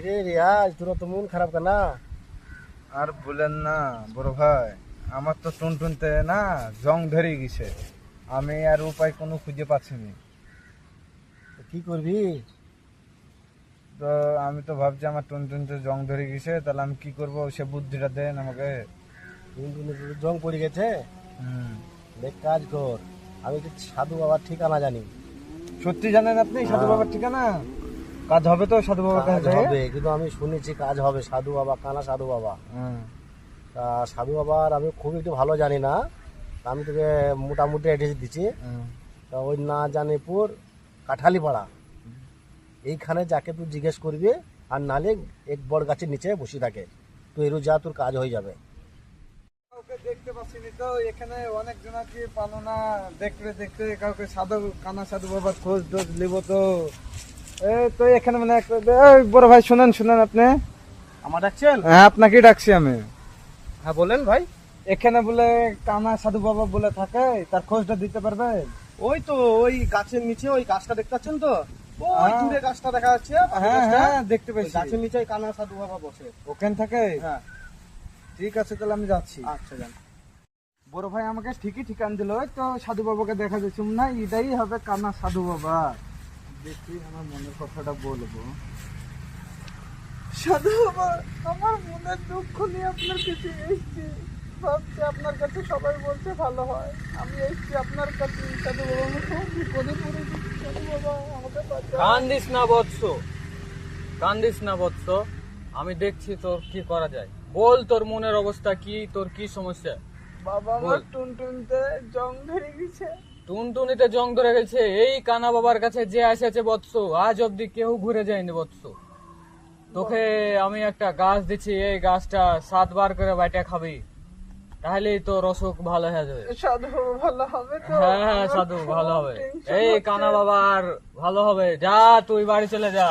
কিরে রিয়াজ তোরা তো মন খারাপ কেনা? আর বলেন না বড় ভাই আমার তো টুনটুনতে না জং ধরে গেছে। আমি আর উপায় কোনো খুঁজে পাচ্ছি না। কি করবি? তো আমি তো ভাবছি আমার টুনটুনতে জং ধরে গেছে তাহলে আমি কি করব? সে বুদ্ধিটা দেন আমাকে। তোর জং পড়ে গেছে? হুম। দেখ কাজ কর। আমি তো সাধু বাবার ঠিকানা জানি। সত্যি জানেন আপনি? সাধু বাবার ঠিকানা? কাজ হবে তো সাধু বাবার কাজ হবে কিন্তু আমি শুনেছি কাজ হবে সাধু বাবা কানা সাধু বাবা। হ্যাঁ। তা সাধু বাবার আমি খুব একটু ভালো জানি না। আমি তোকে মোটামুটি অ্যাড্রেস দিচ্ছি। হ্যাঁ। তা ওই না জানিপুর কাঠালিপাড়া। এইখানে যাকে তুই জিজ্ঞেস করবি আর নালে এক বড় গাছের নিচে বসে থাকে। তুই এরু যা তোর কাজ হয়ে যাবে। কাউকে দেখতে পাচ্ছিনি তো এখানে অনেক জনাকে পালো না দেখতে দেখতে কাউকে সাধু কানা সাধু বাবার খোঁজ টোজ নিব তো। তো এখানে মানে একটা এই বড় ভাই শুনেন শুনেন আপনি। আমার ডাকছেন? হ্যাঁ আপনাকে ডাকছি আমি। হ্যাঁ বলেন ভাই। এখানে বলে কানা সাধু বাবা বলে থাকে তার খোঁজটা দিতে পারবে ওই তো ওই গাছের নিচে ওই গাছটা দেখতে পাচ্ছেন তো? ওই হ্যাঁ। দূরে গাছটা দেখা যাচ্ছে হ্যাঁ হ্যাঁ দেখতে গাছের নিচে কানা সাধু বাবা বসে। ওখানে থাকে? হ্যাঁ। ঠিক আছে তাহলে আমি যাচ্ছি। আচ্ছা যান। বড় ভাই আমাকে ঠিকই ঠিকান দিল ওই তো সাধু বাবাকে দেখা যাচ্ছে। না এটাই হবে কানা সাধু বাবা। দেখি আমার মনের কথাটা বলব। সাধু বাবা আমার মনের দুঃখ নিয়ে আপনার কাছে এসেছি। ভাবছি আপনার কাছে সবাই বলছে ভালো হয়। আমি এসেছি আপনার কাছে। সাধু বাবা আমি খুব বিপদে পড়েছি সাধু বাবা আমাকে কান্দিস না বৎস। কান্দিস না বৎস। আমি দেখছি তোর কি করা যায়। বল তোর মনের অবস্থা কি তোর কি সমস্যা? বাবা আমার টুনটুনতে জং ধরে গেছে। টুনটুনিতে জং ধরে গেছে। এই কানা বাবার কাছে যে এসেছে বৎস আজ অব্দি কেউ ঘুরে যায়নি বৎস। তোকে আমি একটা গাছ দিচ্ছি এই গাছটা সাতবার করে বাইটা খাবি। তাহলেই তোর অসুখ ভালো হয়ে যাবে। সাধু ভালো হবে হ্যাঁ হ্যাঁ সাধু ভালো হবে। এই কানা বাবার ভালো হবে। যা তুই বাড়ি চলে যা।